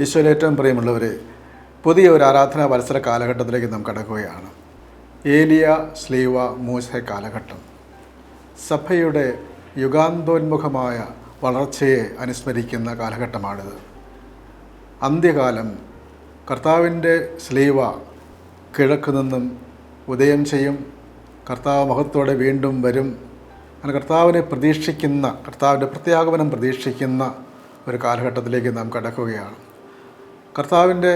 ഈശോയിൽ ഏറ്റവും പ്രിയമുള്ളവർ പുതിയ ഒരു ആരാധനാ മത്സര കാലഘട്ടത്തിലേക്ക് നാം കടക്കുകയാണ്. ഏലിയ സ്ലീവ മൂസ കാലഘട്ടം. സഭയുടെ യുഗാന്തോന്മുഖമായ വളർച്ചയെ അനുസ്മരിക്കുന്ന കാലഘട്ടമാണിത്. അന്ത്യകാലം കർത്താവിന്റെ സ്ലീവ കിഴക്ക് നിന്നും ഉദയം ചെയ്യും കർത്താവ് മഹത്തോടെ വീണ്ടും വരും. അങ്ങനെ കർത്താവിനെ പ്രതീക്ഷിക്കുന്ന കർത്താവിന്റെ പ്രത്യാഗമനം പ്രതീക്ഷിക്കുന്ന ഒരു കാലഘട്ടത്തിലേക്ക് നാം കടക്കുകയാണ്. കർത്താവിന്റെ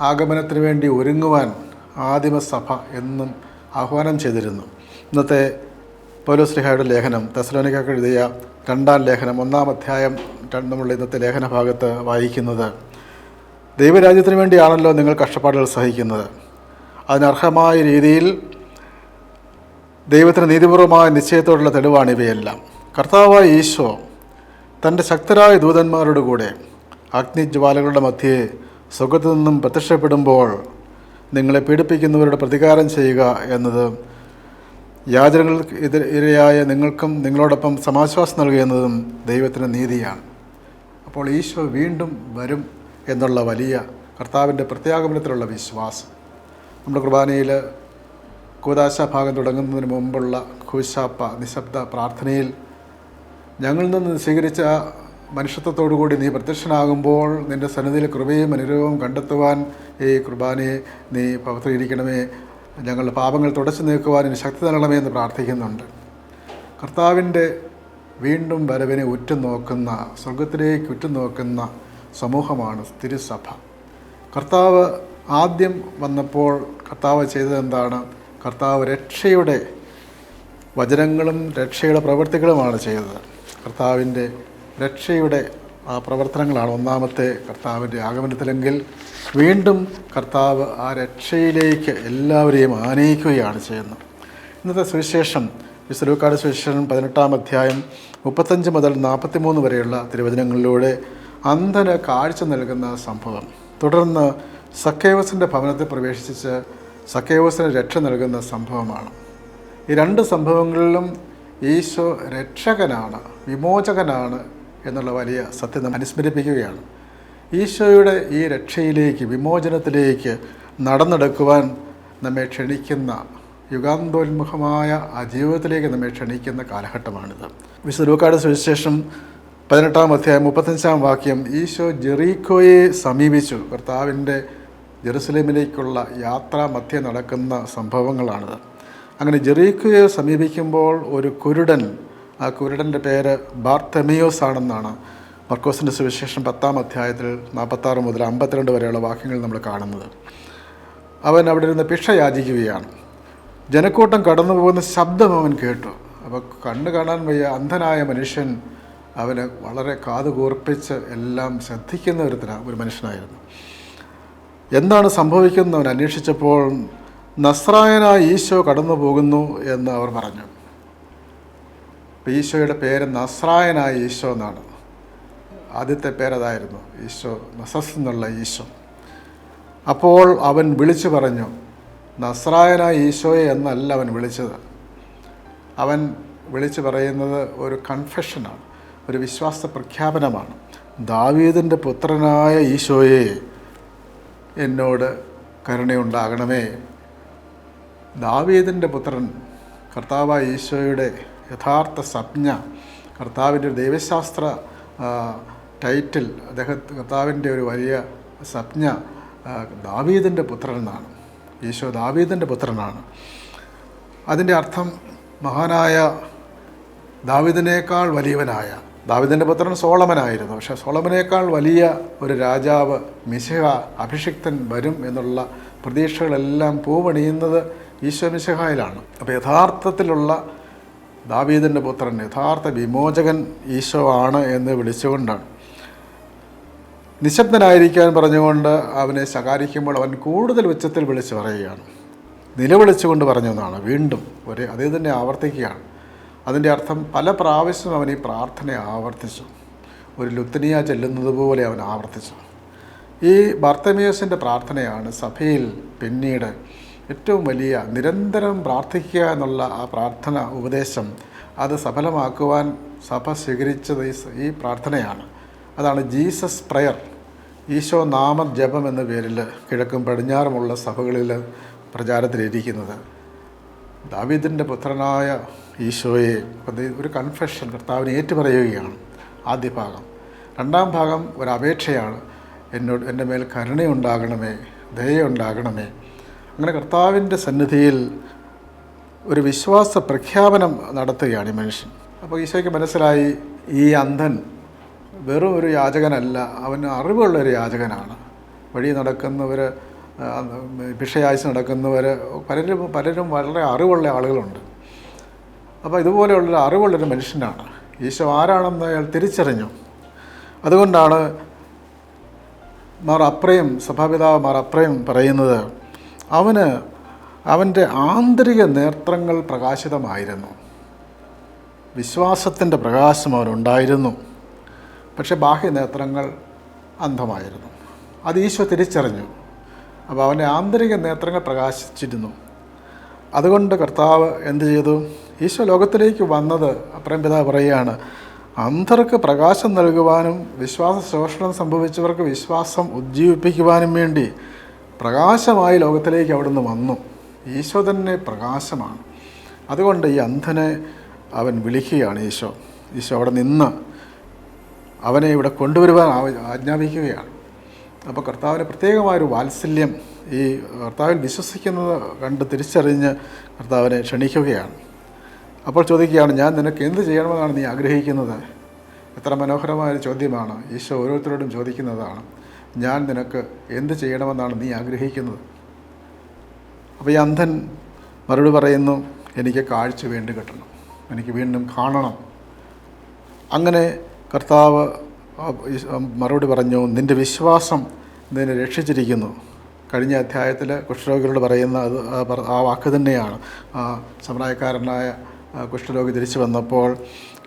ആഗമനത്തിന് വേണ്ടി ഒരുങ്ങുവാൻ ആദിമസഭ എന്നും ആഹ്വാനം ചെയ്തിരുന്നു. ഇന്നത്തെ പൗലോസ്ലിഹായുടെ ലേഖനം തെസലോനിക്കൊക്കെ എഴുതിയ രണ്ടാം ലേഖനം ഒന്നാം അധ്യായം നമ്മൾ ഇന്നത്തെ ലേഖന ഭാഗത്ത് വായിക്കുന്നത് ദൈവരാജ്യത്തിന് വേണ്ടിയാണല്ലോ നിങ്ങൾ കഷ്ടപ്പാടുകൾ സഹിക്കുന്നത്. അതിനർഹമായ രീതിയിൽ ദൈവത്തിന് നീതിപൂർവമായ നിശ്ചയത്തോടുള്ള തെളിവാണ് ഇവയെല്ലാം. കർത്താവായ ഈശോ തന്റെ ശക്തരായ ദൂതന്മാരോട് കൂടെ അഗ്നിജ്വാലകളുടെ മധ്യേ സുഖത്തു നിന്നും പ്രത്യക്ഷപ്പെടുമ്പോൾ നിങ്ങളെ പീഡിപ്പിക്കുന്നവരുടെ പ്രതികാരം ചെയ്യുക എന്നത് യാചനകൾക്ക് എതിരെ ഇരയായ നിങ്ങൾക്കും നിങ്ങളോടൊപ്പം സമാശ്വാസം നൽകുക എന്നതും ദൈവത്തിന്റെ നീതിയാണ്. അപ്പോൾ ഈശോ വീണ്ടും വരും എന്നുള്ള വലിയ കർത്താവിന്റെ പ്രത്യാഗമനത്തിലുള്ള വിശ്വാസം. നമ്മുടെ കുർബാനയിൽ കൂതാശ ഭാഗം തുടങ്ങുന്നതിന് മുമ്പുള്ള കൂശാപ്പ നിശബ്ദ പ്രാർത്ഥനയിൽ ഞങ്ങളിൽ നിന്ന് സ്വീകരിച്ച മനുഷ്യത്വത്തോടുകൂടി നീ പ്രത്യക്ഷനാകുമ്പോൾ നിന്റെ സന്നിധിയിൽ കൃപയും അനുരവവും കണ്ടെത്തുവാൻ ഈ കുർബാനയെ നീ പവിത്രീകരിക്കണമേ ഞങ്ങളുടെ പാപങ്ങൾ തുടച്ചു നീക്കുവാൻ ഇനി ശക്തി നൽകണമേ എന്ന് പ്രാർത്ഥിക്കുന്നുണ്ട്. കർത്താവിന്റെ വീണ്ടും വരവിനെ ഉറ്റുനോക്കുന്ന സ്വർഗത്തിലേക്ക് ഉറ്റുനോക്കുന്ന സമൂഹമാണ് തിരുസഭ. കർത്താവ് ആദ്യം വന്നപ്പോൾ കർത്താവ് ചെയ്തതെന്താണ് കർത്താവ് രക്ഷയുടെ വചനങ്ങളും രക്ഷയുടെ പ്രവൃത്തികളുമാണ് ചെയ്തത്. കർത്താവിന്റെ രക്ഷയുടെ ആ പ്രവർത്തനങ്ങളാണ് ഒന്നാമത്തെ കർത്താവിന്റെ ആഗമനത്തിലെങ്കിൽ വീണ്ടും കർത്താവ് ആ രക്ഷയിലേക്ക് എല്ലാവരെയും ആനയിക്കുകയാണ് ചെയ്യുന്നത്. ഇന്നത്തെ സുവിശേഷം വിശ്വലൂക്കാട് സുവിശേഷം പതിനെട്ടാം അധ്യായം മുപ്പത്തഞ്ച് മുതൽ നാൽപ്പത്തിമൂന്ന് വരെയുള്ള തിരുവചനങ്ങളിലൂടെ അന്ധന കാഴ്ച നൽകുന്ന സംഭവം. തുടർന്ന് സക്കേവസിന്റെ ഭവനത്തിൽ പ്രവേശിച്ച് സക്കേവസിന് രക്ഷ നൽകുന്ന സംഭവമാണ്. ഈ രണ്ട് സംഭവങ്ങളിലും ഈശോ രക്ഷകനാണ് വിമോചകനാണ് എന്നുള്ള വലിയ സത്യം നമ്മൾ അനുസ്മരിപ്പിക്കുകയാണ്. ഈശോയുടെ ഈ രക്ഷയിലേക്ക് വിമോചനത്തിലേക്ക് നടന്നെടുക്കുവാൻ നമ്മെ ക്ഷണിക്കുന്ന യുഗാന്തോന്മുഖമായ ആ ജീവിതത്തിലേക്ക് നമ്മെ ക്ഷണിക്കുന്ന കാലഘട്ടമാണിത്. വിശ്വരൂക്കാട് സുവിശേഷം പതിനെട്ടാം അധ്യായം മുപ്പത്തഞ്ചാം വാക്യം ഈശോ ജെറീക്കോയെ സമീപിച്ചു. കർത്താവിന്റെ ജെറുസലേമിലേക്കുള്ള യാത്രാ മധ്യ നടക്കുന്ന സംഭവങ്ങളാണിത്. അങ്ങനെ ജെറീക്കോയെ സമീപിക്കുമ്പോൾ ഒരു കുരുടൻ ആ കുരുടന്റെ പേര് ബാർത്തമിയോസ് ആണെന്നാണ് മർക്കോസിന്റെ സുവിശേഷം പത്താം അധ്യായത്തിൽ നാൽപ്പത്താറ് മുതൽ അമ്പത്തിരണ്ട് വരെയുള്ള വാക്യങ്ങൾ നമ്മൾ കാണുന്നത്. അവൻ അവിടെ ഇരുന്ന് ഭിക്ഷ യാചിക്കുകയാണ്. ജനക്കൂട്ടം കടന്നു പോകുന്ന ശബ്ദം അവൻ കേട്ടു. അപ്പോൾ കണ്ണു കാണാൻ വയ്യ അന്ധനായ മനുഷ്യൻ അവന് വളരെ കാതുകൂർപ്പിച്ച് എല്ലാം ശ്രദ്ധിക്കുന്ന ഒരു തര- ഒരു മനുഷ്യനായിരുന്നു. എന്താണ് സംഭവിക്കുന്നത് അന്വേഷിച്ചപ്പോൾ നസ്രായനായ ഈശോ കടന്നു പോകുന്നു എന്ന് അവർ പറഞ്ഞു. അപ്പോൾ ഈശോയുടെ പേര് നസ്രായനായ ഈശോ എന്നാണ്. ആദ്യത്തെ പേരതായിരുന്നു ഈശോ നസസ് എന്നുള്ള ഈശോ. അപ്പോൾ അവൻ വിളിച്ചു പറഞ്ഞു നസ്രായനായ ഈശോയെ എന്നല്ല അവൻ വിളിച്ചത്. അവൻ വിളിച്ചു പറയുന്നത് ഒരു കൺഫെഷനാണ് ഒരു വിശ്വാസ പ്രഖ്യാപനമാണ്. ദാവീദിന്റെ പുത്രനായ ഈശോയെ എന്നോട് കരുണയുണ്ടാകണമേ. ദാവീദിന്റെ പുത്രൻ കർത്താവായ ഈശോയുടെ യഥാർത്ഥ സംജ്ഞ. കർത്താവിന്റെ ദൈവശാസ്ത്ര ടൈറ്റിൽ അദ്ദേഹം കർത്താവിന്റെ ഒരു വലിയ സംജ്ഞ ദാവീദിന്റെ പുത്രൻ എന്നാണ് ഈശോ ദാവീദിന്റെ പുത്രനാണ്. അതിന്റെ അർത്ഥം മഹാനായ ദാവിദിനേക്കാൾ വലിയവനായ ദാവിദിന്റെ പുത്രൻ സോളമനായിരുന്നു. പക്ഷേ സോളമനേക്കാൾ വലിയ ഒരു രാജാവ് മിശിഹ അഭിഷിക്തൻ വരും എന്നുള്ള പ്രതീക്ഷകളെല്ലാം പൂവണിയുന്നത് ഈശോ മിശിഹായിലാണ്. അപ്പോൾ യഥാർത്ഥത്തിലുള്ള ദാവീദിന്റെ പുത്രൻ യഥാർത്ഥ വിമോചകൻ ഈശോ ആണ് എന്ന് വിളിച്ചുകൊണ്ടാണ്. നിശബ്ദനായിരിക്കാൻ പറഞ്ഞുകൊണ്ട് അവനെ ശകാരിക്കുമ്പോൾ അവൻ കൂടുതൽ ഉച്ചത്തിൽ വിളിച്ചു പറയുകയാണ്. നിലവിളിച്ചുകൊണ്ട് പറഞ്ഞതാണ് വീണ്ടും ഒരേ അതേ തന്നെ ആവർത്തിക്കുകയാണ്. അതിന്റെ അർത്ഥം പല പ്രാവശ്യം അവൻ ഈ പ്രാർത്ഥന ആവർത്തിച്ചു. ഒരു ലുത്തനിയ ചെല്ലുന്നത് പോലെ അവൻ ആവർത്തിച്ചു. ഈ ബർത്തമേസിന്റെ പ്രാർത്ഥനയാണ് സഭയിൽ പിന്നീട് ഏറ്റവും വലിയ നിരന്തരം പ്രാർത്ഥിക്കുക എന്നുള്ള ആ പ്രാർത്ഥന ഉപദേശം അത് സഫലമാക്കുവാൻ സഭ സ്വീകരിച്ചത് ഈ പ്രാർത്ഥനയാണ്. അതാണ് ജീസസ് പ്രയർ. ഈശോ നാമ ജപം എന്ന പേരിൽ കിഴക്കും പടിഞ്ഞാറുമുള്ള സഭകളിൽ പ്രചാരത്തിലിരിക്കുന്നത്. ദാവീദിന്റെ പുത്രനായ ഈശോയെ ഒരു കൺഫെഷൻ കർത്താവിനെ ഏറ്റുപറയുകയാണ് ആദ്യ ഭാഗം. രണ്ടാം ഭാഗം ഒരു അപേക്ഷയാണ്. എന്നോട് എന്റെ മേൽ കരുണയുണ്ടാകണമേ ദയുണ്ടാകണമേ അങ്ങനെ കർത്താവിന്റെ സന്നിധിയിൽ ഒരു വിശ്വാസ പ്രഖ്യാപനം നടത്തുകയാണ് ഈ മനുഷ്യൻ. അപ്പോൾ ഈശോയ്ക്ക് മനസ്സിലായി ഈ അന്ധൻ വെറും ഒരു യാചകനല്ല അവന് അറിവുള്ള ഒരു യാചകനാണ്. വഴി നടക്കുന്നവർ ഭിക്ഷയാഴ്ച നടക്കുന്നവർ പലരും പലരും വളരെ അറിവുള്ള ആളുകളുണ്ട്. അപ്പോൾ ഇതുപോലെയുള്ളൊരു അറിവുള്ളൊരു മനുഷ്യനാണ്. ഈശോ ആരാണെന്ന് അയാൾ തിരിച്ചറിഞ്ഞു. അതുകൊണ്ടാണ് മാർ അപ്രയും സഭാപിതാവ് മാർ അപ്രയും പറയുന്നത് അവന് അവന്റെ ആന്തരിക നേത്രങ്ങൾ പ്രകാശിതമായിരുന്നു. വിശ്വാസത്തിന്റെ പ്രകാശം അവനുണ്ടായിരുന്നു. പക്ഷെ ബാഹ്യ നേത്രങ്ങൾ അന്ധമായിരുന്നു. അത് ഈശോ തിരിച്ചറിഞ്ഞു. അപ്പോൾ അവന്റെ ആന്തരിക നേത്രങ്ങൾ പ്രകാശിച്ചിരുന്നു. അതുകൊണ്ട് കർത്താവ് എന്ത് ചെയ്തു? ഈശോ ലോകത്തിലേക്ക് വന്നത് അപ്രയം പിതാവ് പറയുകയാണ് അന്ധർക്ക് പ്രകാശം നൽകുവാനും വിശ്വാസ ശോഷണം സംഭവിച്ചവർക്ക് വിശ്വാസം ഉജ്ജീവിപ്പിക്കുവാനും വേണ്ടി പ്രകാശമായി ലോകത്തിലേക്ക് അവിടുന്ന് വന്നു. ഈശോ തന്നെ പ്രകാശമാണ്. അതുകൊണ്ട് ഈ അന്ധനെ അവൻ വിളിക്കുകയാണ് ഈശോ. ഈശോ അവിടെ നിന്ന് അവനെ ഇവിടെ കൊണ്ടുവരുവാൻ ആജ്ഞാപിക്കുകയാണ്. അപ്പോൾ കർത്താവിന് പ്രത്യേകമായൊരു വാത്സല്യം ഈ കർത്താവിൽ വിശ്വസിക്കുന്നത് കണ്ട് തിരിച്ചറിഞ്ഞ് കർത്താവിനെ ക്ഷണിക്കുകയാണ്. അപ്പോൾ ചോദിക്കുകയാണ് ഞാൻ നിനക്ക് എന്ത് ചെയ്യണമെന്നാണ് നീ ആഗ്രഹിക്കുന്നത്? എത്ര മനോഹരമായൊരു ചോദ്യമാണ്. ഈശോ ഓരോരുത്തരോടും ചോദിക്കുന്നതാണ്. ഞാൻ നിനക്ക് എന്ത് ചെയ്യണമെന്നാണ് നീ ആഗ്രഹിക്കുന്നത്? അപ്പോൾ ഈ അന്ധൻ മറുപടി പറയുന്നു എനിക്ക് കാഴ്ച വേണ്ടി കിട്ടണം. എനിക്ക് വീണ്ടും കാണണം. അങ്ങനെ കർത്താവ് മറുപടി പറഞ്ഞു നിന്റെ വിശ്വാസം നിന്നെ രക്ഷിച്ചിരിക്കുന്നു. കഴിഞ്ഞ അധ്യായത്തിൽ കുഷ്ഠരോഗികളോട് പറയുന്ന അത് ആ വാക്ക് തന്നെയാണ്. ആ സമ്പ്രായക്കാരനായ കുഷ്ഠരോഗി തിരിച്ചു വന്നപ്പോൾ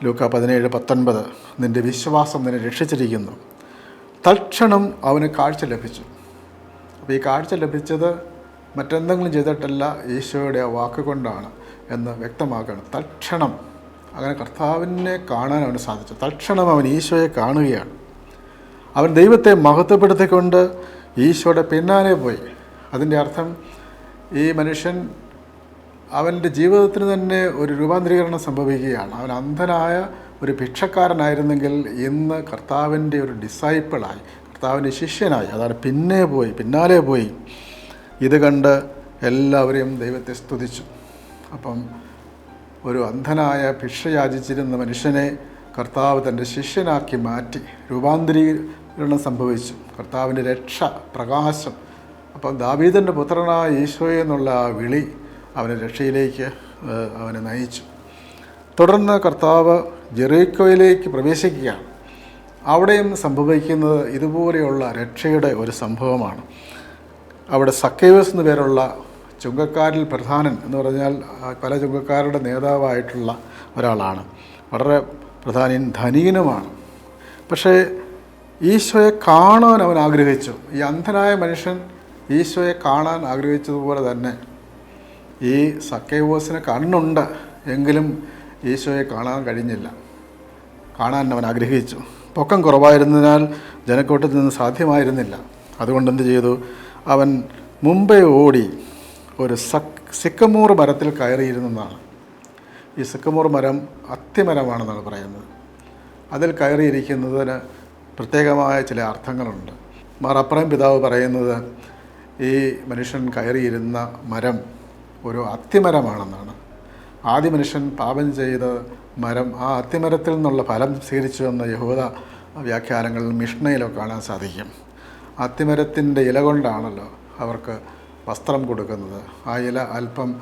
ലൂക്ക പതിനേഴ് പത്തൊൻപത് നിന്റെ വിശ്വാസം നിന്നെ രക്ഷിച്ചിരിക്കുന്നു. തൽക്ഷണം അവന് കാഴ്ച ലഭിച്ചു. അപ്പോൾ ഈ കാഴ്ച ലഭിച്ചത് മറ്റെന്തെങ്കിലും ചെയ്തിട്ടല്ല ഈശോയുടെ ആ വാക്ക് കൊണ്ടാണ് എന്ന് വ്യക്തമാക്കണം. തൽക്ഷണം. അങ്ങനെ കർത്താവിനെ കാണാൻ അവന് സാധിച്ചു. തൽക്ഷണം അവൻ ഈശോയെ കാണുകയാണ്. അവൻ ദൈവത്തെ മഹത്വപ്പെടുത്തിക്കൊണ്ട് ഈശോയുടെ പിന്നാലെ പോയി. അതിന്റെ അർത്ഥം ഈ മനുഷ്യൻ അവന്റെ ജീവിതത്തിന് തന്നെ ഒരു രൂപാന്തരീകരണം സംഭവിക്കുകയാണ്. അവൻ അന്ധനായ ഒരു ഭിക്ഷക്കാരനായിരുന്നെങ്കിൽ ഇന്ന് കർത്താവിന്റെ ഒരു ഡിസൈപ്പിളായി കർത്താവിന്റെ ശിഷ്യനായി അതാണ് പിന്നെ പോയി പിന്നാലെ പോയി. ഇത് കണ്ട് എല്ലാവരെയും ദൈവത്തെ സ്തുതിച്ചു. അപ്പം ഒരു അന്ധനായ ഭിക്ഷയാചിച്ചിരുന്ന മനുഷ്യനെ കർത്താവ് തന്റെ ശിഷ്യനാക്കി മാറ്റി രൂപാന്തരീകരണം സംഭവിച്ചു. കർത്താവിന്റെ രക്ഷ പ്രകാശം. അപ്പം ദാവീദന്റെ പുത്രനായ ഈശോയെ എന്നുള്ള ആ വിളി അവനെ രക്ഷയിലേക്ക് അവനെ നയിച്ചു. തുടർന്ന് കർത്താവ് ജെറീക്കോയിലേക്ക് പ്രവേശിക്കുകയാണ്. അവിടെയും സംഭവിക്കുന്നത് ഇതുപോലെയുള്ള രക്ഷയുടെ ഒരു സംഭവമാണ്. അവിടെ സക്കേവസ് എന്നു പേരുള്ള ചുങ്കക്കാരിൽ പ്രധാനൻ എന്ന് പറഞ്ഞാൽ പല ചുങ്കക്കാരുടെ നേതാവായിട്ടുള്ള ഒരാളാണ്. വളരെ പ്രധാനൻ ധനീനുമാണ് പക്ഷേ ഈശോയെ കാണാൻ അവൻ ആഗ്രഹിച്ചു. ഈ അന്ധനായ മനുഷ്യൻ ഈശോയെ കാണാൻ ആഗ്രഹിച്ചതുപോലെ തന്നെ ഈ സക്കേവോസിന് കണ്ണുണ്ട് എങ്കിലും ഈശോയെ കാണാൻ കഴിഞ്ഞില്ല. കാണാൻ അവൻ ആഗ്രഹിച്ചു. പൊക്കം കുറവായിരുന്നതിനാൽ ജനക്കൂട്ടത്തിൽ നിന്ന് സാധ്യമായിരുന്നില്ല. അതുകൊണ്ട് എന്ത് ചെയ്തു? അവൻ മുംബൈ ഓടി ഒരു സക് സിക്കമൂർ മരത്തിൽ കയറിയിരുന്നെന്നാണ് ഈ സിക്കമൂർ മരം അത്തിമരമാണെന്നാണ് പറയുന്നത്. അതിൽ കയറിയിരിക്കുന്നതിന് പ്രത്യേകമായ ചില അർത്ഥങ്ങളുണ്ട്. മാറപ്പുറം പിതാവ് പറയുന്നത് ഈ മനുഷ്യൻ കയറിയിരുന്ന മരം ഒരു അത്യമരമാണെന്നാണ് ആദ്യ മനുഷ്യൻ പാപം ചെയ്ത മരം ആ അത്തിമരത്തിൽ നിന്നുള്ള ഫലം സ്വീകരിച്ചു എന്ന യഹൂദ വ്യാഖ്യാനങ്ങളിൽ മിഷ്ണയിലോ കാണാൻ സാധിക്കും. അത്തിമരത്തിന്റെ ഇല കൊണ്ടാണല്ലോ അവർക്ക് വസ്ത്രം കൊടുക്കുന്നത്. ആ ഇല അല്പം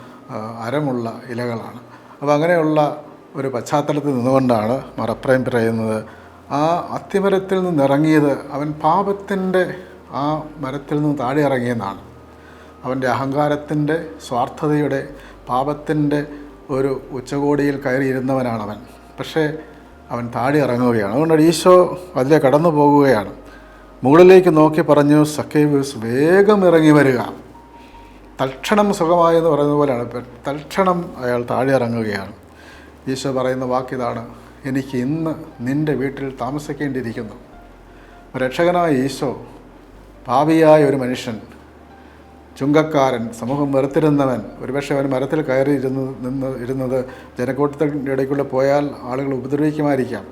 അരമുള്ള ഇലകളാണ്. അപ്പോൾ അങ്ങനെയുള്ള ഒരു പശ്ചാത്തലത്തിൽ നിന്നുകൊണ്ടാണ് മറപ്രയം പറയുന്നത് ആ അത്തിമരത്തിൽ നിന്നിറങ്ങിയത് അവൻ പാപത്തിന്റെ ആ മരത്തിൽ നിന്ന് താഴെ ഇറങ്ങിയെന്നാണ്. അവന്റെ അഹങ്കാരത്തിന്റെ സ്വാർത്ഥതയുടെ പാപത്തിന്റെ ഒരു ഉച്ചകോടിയിൽ കയറിയിരുന്നവനാണ് അവൻ പക്ഷേ അവൻ താഴെ ഇറങ്ങുകയാണ്. അതുകൊണ്ട് ഈശോ അതിലെ കടന്നു പോകുകയാണ്. മുകളിലേക്ക് നോക്കി പറഞ്ഞു സക്കേവ്യൂസ് വേഗം ഇറങ്ങി വരിക. തൽക്ഷണം സുഖമായെന്ന് പറയുന്ന പോലെയാണ് തൽക്ഷണം അയാൾ താഴെ ഇറങ്ങുകയാണ്. ഈശോ പറയുന്ന വാക്കിതാണ് എനിക്ക് ഇന്ന് നിന്റെ വീട്ടിൽ താമസിക്കേണ്ടിയിരിക്കുന്നു. രക്ഷകനായ ഈശോ പാപിയായ ഒരു മനുഷ്യൻ ചുങ്കക്കാരൻ സമൂഹം വെറുത്തിരുന്നവൻ ഒരുപക്ഷെ അവൻ മരത്തിൽ കയറി ഇരുന്ന് നിന്ന് ഇരുന്നത് ജനക്കൂട്ടത്തിന്റെ ഇടയ്ക്കുള്ള പോയാൽ ആളുകൾ ഉപദ്രവിക്കുമായിരിക്കാം.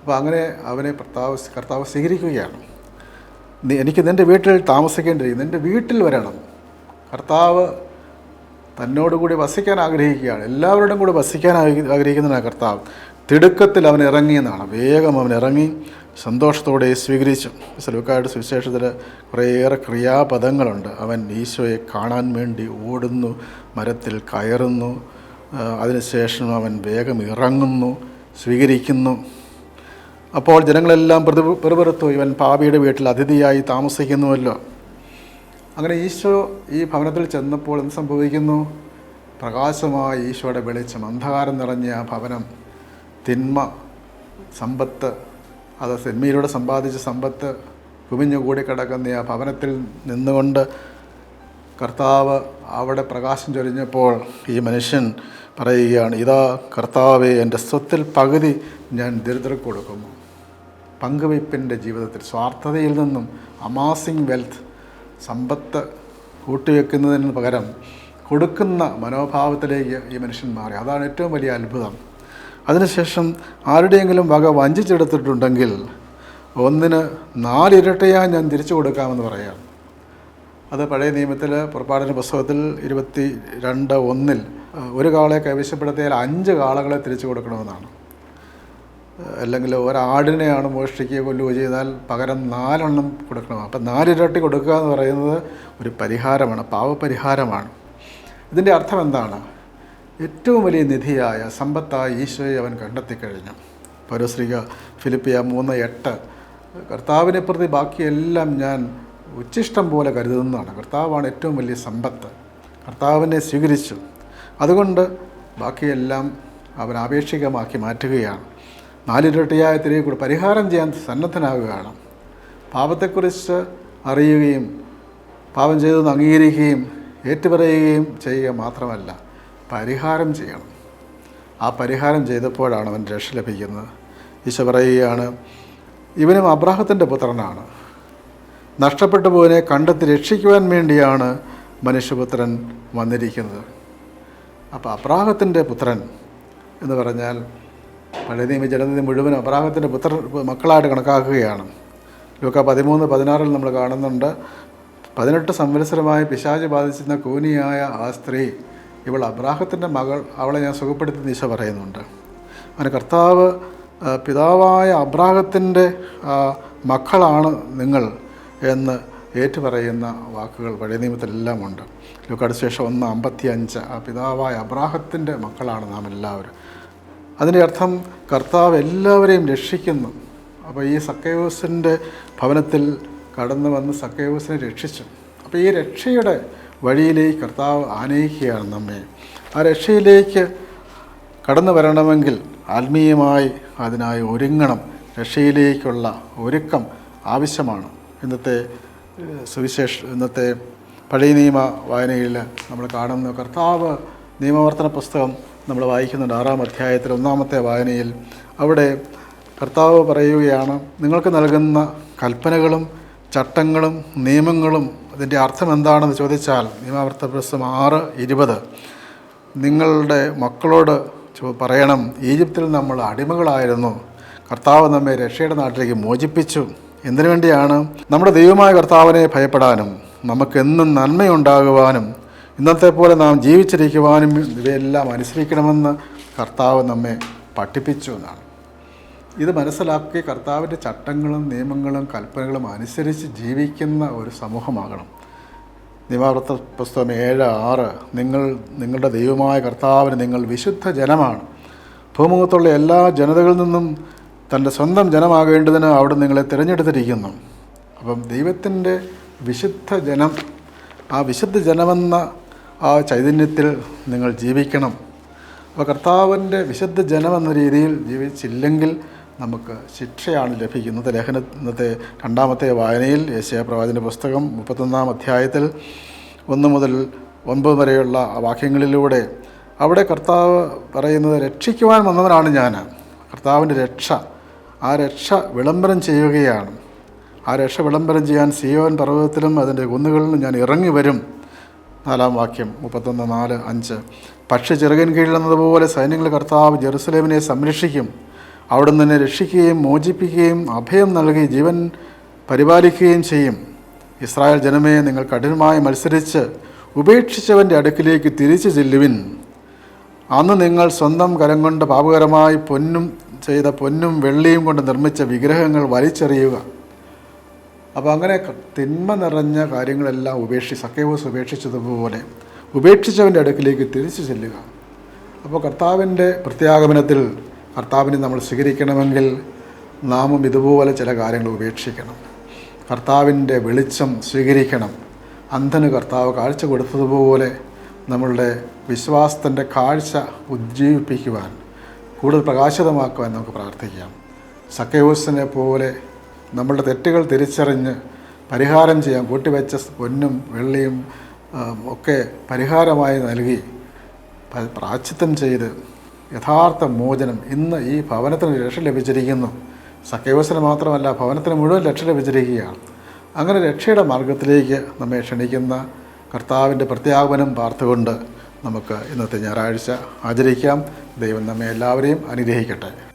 അപ്പോൾ അങ്ങനെ അവനെ കർത്താവ് കർത്താവ് സ്വീകരിക്കുകയാണ്. എനിക്ക് നിന്റെ വീട്ടിൽ താമസിക്കേണ്ടിയിരിക്കും നിന്റെ വീട്ടിൽ വരണം. കർത്താവ് തന്നോടുകൂടി വസിക്കാൻ ആഗ്രഹിക്കുകയാണ്. എല്ലാവരുടെയും കൂടി വസിക്കാൻ ആഗ്ര- ആഗ്രഹിക്കുന്നതാണ് കർത്താവ്. തിടുക്കത്തിൽ അവൻ ഇറങ്ങിയെന്നാണ് വേഗം അവൻ ഇറങ്ങി. സന്തോഷത്തോടെ സ്വീകരിച്ചു. സെലൂക്കായുടെ സുവിശേഷത്തിൽ കുറേയേറെ ക്രിയാപദങ്ങളുണ്ട്. അവൻ ഈശോയെ കാണാൻ വേണ്ടി ഓടുന്നു മരത്തിൽ കയറുന്നു. അതിനുശേഷം അവൻ വേഗം ഇറങ്ങുന്നു സ്വീകരിക്കുന്നു. അപ്പോൾ ജനങ്ങളെല്ലാം പ്രതി പെറുപെറുത്തു. ഇവൻ പാപിയുടെ വീട്ടിൽ അതിഥിയായി താമസിക്കുന്നുവല്ലോ. അങ്ങനെ ഈശോ ഈ ഭവനത്തിൽ ചെന്നപ്പോൾ എന്ത് സംഭവിക്കുന്നു? പ്രകാശമായ ഈശോയുടെ വെളിച്ചം അന്ധകാരം നിറഞ്ഞ ആ ഭവനം തിന്മ സമ്പത്ത് അത് സിനിമയിലൂടെ സമ്പാദിച്ച സമ്പത്ത് കുമിഞ്ഞുകൂടി കിടക്കുന്ന ആ ഭവനത്തിൽ നിന്നുകൊണ്ട് കർത്താവ് അവിടെ പ്രകാശം ചൊരിഞ്ഞപ്പോൾ ഈ മനുഷ്യൻ പറയുകയാണ് ഇതാ കർത്താവെ എന്റെ സ്വത്തിൽ പകുതി ഞാൻ ദരിദ്രർക്ക് കൊടുക്കുന്നു. പങ്കുവയ്പ്പിന്റെ ജീവിതത്തിൽ സ്വാർത്ഥതയിൽ നിന്നും അമാസിങ് വെൽത്ത് സമ്പത്ത് കൂട്ടിവെക്കുന്നതിന് പകരം കൊടുക്കുന്ന മനോഭാവത്തിലേക്ക് ഈ മനുഷ്യൻ മാറി. അതാണ് ഏറ്റവും വലിയ അത്ഭുതം. അതിനുശേഷം ആരുടെയെങ്കിലും വക വഞ്ചിച്ചെടുത്തിട്ടുണ്ടെങ്കിൽ ഒന്നിന് നാലിരട്ടയായി ഞാൻ തിരിച്ചു കൊടുക്കാമെന്ന് പറയാം. അത് പഴയ നിയമത്തിൽ പുറപ്പാടിന്റെ പുസ്തകത്തിൽ ഇരുപത്തി രണ്ട് ഒന്നിൽ ഒരു കാളെ കൈവശപ്പെടുത്തിയാൽ അഞ്ച് കാളകളെ തിരിച്ചു കൊടുക്കണമെന്നാണ്. അല്ലെങ്കിൽ ഒരാടിനെയാണ് മോഷ്ടിക്കുക കൊല്ലുകയോ ചെയ്താൽ പകരം നാലെണ്ണം കൊടുക്കണം. അപ്പം നാലിരട്ടി കൊടുക്കുക എന്ന് പറയുന്നത് ഒരു പരിഹാരമാണ് പാവപരിഹാരമാണ്. ഇതിന്റെ അർത്ഥം എന്താണ്? ഏറ്റവും വലിയ നിധിയായ സമ്പത്തായ ഈശോയെ അവൻ കണ്ടെത്തിക്കഴിഞ്ഞു. പൗരശ്രീക ഫിലിപ്പിയ മൂന്ന് എട്ട്. കർത്താവിനെ പ്രതി ബാക്കിയെല്ലാം ഞാൻ ഉച്ഛിഷ്ടം പോലെ കരുതുന്നതാണ്. കർത്താവാണ് ഏറ്റവും വലിയ സമ്പത്ത്. കർത്താവിനെ സ്വീകരിച്ചു. അതുകൊണ്ട് ബാക്കിയെല്ലാം അവൻ ആപേക്ഷികമാക്കി മാറ്റുകയാണ്. നാലിരട്ടിയായ തിരികെ കൂടി പരിഹാരം ചെയ്യാൻ സന്നദ്ധനാകുകയാണ്. പാപത്തെക്കുറിച്ച് അറിയുകയും പാപം ചെയ്തെന്ന് അംഗീകരിക്കുകയും ഏറ്റുപറയുകയും ചെയ്യുക മാത്രമല്ല. പരിഹാരം ചെയ്യണം. ആ പരിഹാരം ചെയ്തപ്പോഴാണ് അവൻ രക്ഷ ലഭിക്കുന്നത്. ഈശോ പറയുകയാണ് ഇവനും അബ്രാഹത്തിന്റെ പുത്രനാണ്. നഷ്ടപ്പെട്ടു പോകുന്നതിനെ കണ്ടെത്തി രക്ഷിക്കുവാൻ വേണ്ടിയാണ് മനുഷ്യപുത്രൻ വന്നിരിക്കുന്നത്. അപ്പോൾ അബ്രാഹത്തിന്റെ പുത്രൻ എന്ന് പറഞ്ഞാൽ പഴയ നിയമ ജനതയും മുഴുവൻ അബ്രാഹത്തിന്റെ പുത്ര മക്കളായിട്ട് കണക്കാക്കുകയാണ്. ലൂക്ക പതിമൂന്ന് പതിനാറിൽ നമ്മൾ കാണുന്നുണ്ട് പതിനെട്ട് സംവത്സരമായി പിശാച് ബാധിച്ചിരുന്ന കൂനിയായ ആ സ്ത്രീ ഇവൾ അബ്രാഹത്തിന്റെ മകൾ അവളെ ഞാൻ സുഖപ്പെടുത്തി ദിശ പറയുന്നുണ്ട്. അങ്ങനെ കർത്താവ് പിതാവായ അബ്രാഹത്തിന്റെ മക്കളാണ് നിങ്ങൾ എന്ന് ഏറ്റുപറയുന്ന വാക്കുകൾ പഴയ നിയമത്തിലെല്ലാം ഉണ്ട്. ലൂക്കാട് ശേഷം ഒന്ന് അമ്പത്തി അഞ്ച് ആ പിതാവായ അബ്രാഹത്തിന്റെ മക്കളാണ് നാം എല്ലാവരും. അതിന്റെ അർത്ഥം കർത്താവ് എല്ലാവരെയും രക്ഷിക്കുന്നു. അപ്പോൾ ഈ സക്കയോസിന്റെ ഭവനത്തിൽ കടന്നു വന്ന് സക്കയോസിനെ രക്ഷിച്ചു. അപ്പോൾ ഈ രക്ഷയുടെ വഴിയിലേക്ക് കർത്താവ് ആനയിക്കുകയാണ് നമ്മെ. ആ രക്ഷയിലേക്ക് കടന്നു വരണമെങ്കിൽ ആത്മീയമായി അതിനായി ഒരുങ്ങണം. രക്ഷയിലേക്കുള്ള ഒരുക്കം ആവശ്യമാണ്. ഇന്നത്തെ സുവിശേഷ ഇന്നത്തെ പഴയ നിയമ വായനയിൽ നമ്മൾ കാണുന്ന കർത്താവ് നിയമവർത്തന പുസ്തകം നമ്മൾ വായിക്കുന്നുണ്ട്. ആറാം അധ്യായത്തിൽ ഒന്നാമത്തെ വായനയിൽ. അവിടെ കർത്താവ് പറയുകയാണ് നിങ്ങൾക്ക് നൽകുന്ന കൽപ്പനകളും ചട്ടങ്ങളും നിയമങ്ങളും അതിന്റെ അർത്ഥം എന്താണെന്ന് ചോദിച്ചാൽ നിയമാവർത്ത പ്രസം ആറ് ഇരുപത്. നിങ്ങളുടെ മക്കളോട് പറയണം ഈജിപ്തിൽ നമ്മൾ അടിമകളായിരുന്നു. കർത്താവ് നമ്മെ രക്ഷയുടെ നാട്ടിലേക്ക് മോചിപ്പിച്ചു. എന്തിനു വേണ്ടിയാണ്? നമ്മുടെ ദൈവമായ കർത്താവിനെ ഭയപ്പെടാനും നമുക്കെന്നും നന്മയുണ്ടാകുവാനും ഇന്നത്തെ പോലെ നാം ജീവിച്ചിരിക്കുവാനും ഇവയെല്ലാം അനുസരിക്കണമെന്ന് കർത്താവ് നമ്മെ പഠിപ്പിച്ചു എന്നാണ്. ഇത് മനസ്സിലാക്കി കർത്താവിന്റെ ചട്ടങ്ങളും നിയമങ്ങളും കൽപ്പനകളും അനുസരിച്ച് ജീവിക്കുന്ന ഒരു സമൂഹമാകണം. നിവാർത്ത പുസ്തകം ഏഴ് ആറ് നിങ്ങൾ നിങ്ങളുടെ ദൈവമായ കർത്താവിന് നിങ്ങൾ വിശുദ്ധ ജനമാണ്. ഭൂമുഖത്തുള്ള എല്ലാ ജനതകളിൽ നിന്നും തന്റെ സ്വന്തം ജനമാകേണ്ടതിന് അവിടെ നിങ്ങളെ തിരഞ്ഞെടുത്തിരിക്കുന്നു. അപ്പം ദൈവത്തിന്റെ വിശുദ്ധ ജനം ആ വിശുദ്ധ ജനമെന്ന ആ ചൈതന്യത്തിൽ നിങ്ങൾ ജീവിക്കണം. അപ്പോൾ കർത്താവിന്റെ വിശുദ്ധ ജനമെന്ന രീതിയിൽ ജീവിച്ചില്ലെങ്കിൽ നമുക്ക് ശിക്ഷയാണ് ലഭിക്കുന്നത്. ലേഖന ഇന്നത്തെ രണ്ടാമത്തെ വായനയിൽ യേശയ പ്രവാചന്റെ പുസ്തകം മുപ്പത്തൊന്നാം അധ്യായത്തിൽ ഒന്ന് മുതൽ ഒൻപത് വരെയുള്ള വാക്യങ്ങളിലൂടെ അവിടെ കർത്താവ് പറയുന്നത് രക്ഷിക്കുവാൻ വന്നവനാണ് ഞാൻ. കർത്താവിന്റെ രക്ഷ ആ രക്ഷ വിളംബരം ചെയ്യുകയാണ്. ആ രക്ഷ വിളംബരം ചെയ്യാൻ സിയോൻ പർവതത്തിലും അതിന്റെ കുന്നുകളിലും ഞാൻ ഇറങ്ങി വരും. നാലാം വാക്യം മുപ്പത്തൊന്ന് നാല് അഞ്ച്. പക്ഷി ചെറുകൻ കീഴിലെന്നതുപോലെ സൈന്യങ്ങൾ കർത്താവ് ജെറുസലേമിനെ സംരക്ഷിക്കും. അവിടെ നിന്നെ രക്ഷിക്കുകയും മോചിപ്പിക്കുകയും അഭയം നൽകി ജീവൻ പരിപാലിക്കുകയും ചെയ്യും. ഇസ്രായേൽ ജനമേ നിങ്ങൾ കഠിനമായി മത്സരിച്ച് ഉപേക്ഷിച്ചവന്റെ അടുക്കിലേക്ക് തിരിച്ചു ചെല്ലുവിൻ. അന്ന് നിങ്ങൾ സ്വന്തം കരം കൊണ്ട് പാപകരമായി പൊന്നും ചെയ്ത പൊന്നും വെള്ളിയും കൊണ്ട് നിർമ്മിച്ച വിഗ്രഹങ്ങൾ വലിച്ചെറിയുക. അപ്പോൾ അങ്ങനെ തിന്മ നിറഞ്ഞ കാര്യങ്ങളെല്ലാം ഉപേക്ഷി സക്കേവോസ് ഉപേക്ഷിച്ചതുപോലെ ഉപേക്ഷിച്ചവന്റെ അടുക്കിലേക്ക് തിരിച്ചു ചെല്ലുക. അപ്പോൾ കർത്താവിന്റെ പ്രത്യാഗമനത്തിൽ കർത്താവിനെ നമ്മൾ സ്വീകരിക്കണമെങ്കിൽ നാമും ഇതുപോലെ ചില കാര്യങ്ങൾ ഉപേക്ഷിക്കണം. കർത്താവിന്റെ വെളിച്ചം സ്വീകരിക്കണം. അന്ധന് കർത്താവ് കാഴ്ച കൊടുത്തതുപോലെ നമ്മളുടെ വിശ്വാസത്തിന്റെ കാഴ്ച ഉജ്ജീവിപ്പിക്കുവാൻ കൂടുതൽ പ്രകാശിതമാക്കുവാൻ നമുക്ക് പ്രാർത്ഥിക്കാം. സക്കയോസിനെ പോലെ നമ്മളുടെ തെറ്റുകൾ തിരിച്ചറിഞ്ഞ് പരിഹാരം ചെയ്യാൻ കൂട്ടിവെച്ച പൊന്നും വെള്ളിയും ഒക്കെ പരിഹാരമായി നൽകി പ- പ്രായശ്ചിത്തം ചെയ്ത് യഥാർത്ഥ മോചനം ഇന്ന് ഈ ഭവനത്തിന് രക്ഷ ലഭിച്ചിരിക്കുന്നു. സക്കയോസിന് മാത്രമല്ല ഭവനത്തിന് മുഴുവൻ രക്ഷ ലഭിച്ചിരിക്കുകയാണ്. അങ്ങനെ രക്ഷയുടെ മാർഗത്തിലേക്ക് നമ്മെ ക്ഷണിക്കുന്ന കർത്താവിന്റെ പ്രത്യാഗമനം പാർത്തുകൊണ്ട് നമുക്ക് ഇന്നത്തെ ഞായറാഴ്ച ആചരിക്കാം. ദൈവം നമ്മെ എല്ലാവരെയും അനുഗ്രഹിക്കട്ടെ.